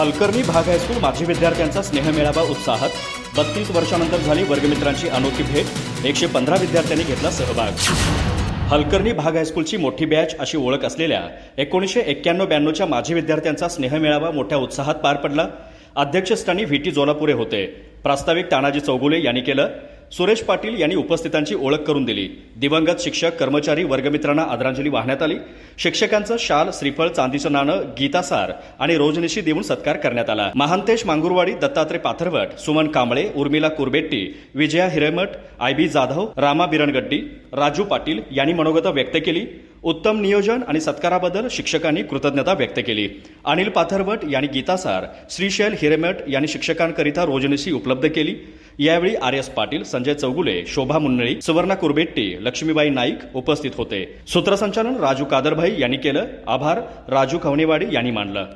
हलकर्णी भाग हायस्कूल माजी विद्यार्थ्यांचा स्नेहमेळावा उत्साहात. बत्तीस वर्षानंतर झाली वर्गमित्रांची अनोखी भेट. एकशे पंधरा विद्यार्थ्यांनी घेतला सहभाग. हलकर्णी भाग हायस्कूलची मोठी बॅच अशी ओळख असलेल्या एकोणीसशे एक्क्याण्णव ब्याण्णवच्या माजी विद्यार्थ्यांचा स्नेहमेळावा मोठ्या उत्साहात पार पडला. अध्यक्षस्थानी व्ही टी जोलापुरे होते. प्रास्ताविक तानाजी चौगुले यांनी केलं. सुरेश पाटील यांनी उपस्थितांची ओळख करून दिली. दिवंगत शिक्षक कर्मचारी वर्गमित्रांना आदरांजली वाहण्यात आली. शिक्षकांचं शाल श्रीफळ चांदीचं नाणं गीतासार आणि रोजनिशी देऊन सत्कार करण्यात आला. महांतेश मांगुरवाडी दत्तात्रय पाथरवट सुमन कांबळे उर्मिला कुरबेट्टी विजया हिरेमठ आय बी जाधव रामा बिरणगड्डी राजू पाटील यांनी मनोगत व्यक्त केली. उत्तम नियोजन आणि सत्काराबद्दल शिक्षकांनी कृतज्ञता व्यक्त केली. अनिल पाथरवट यांनी गीतासार श्रीशैल हिरेमठ यांनी शिक्षकांकरिता रोजनिशी उपलब्ध केली. यावेळी आर एस पाटील संजय चौगुले शोभा मुन्नळी सुवर्णा कुरबेट्टी लक्ष्मीबाई नाईक उपस्थित होते. सूत्रसंचालन राजू कादरभाई यांनी केलं. आभार राजू खवणेवाडी यांनी मानलं.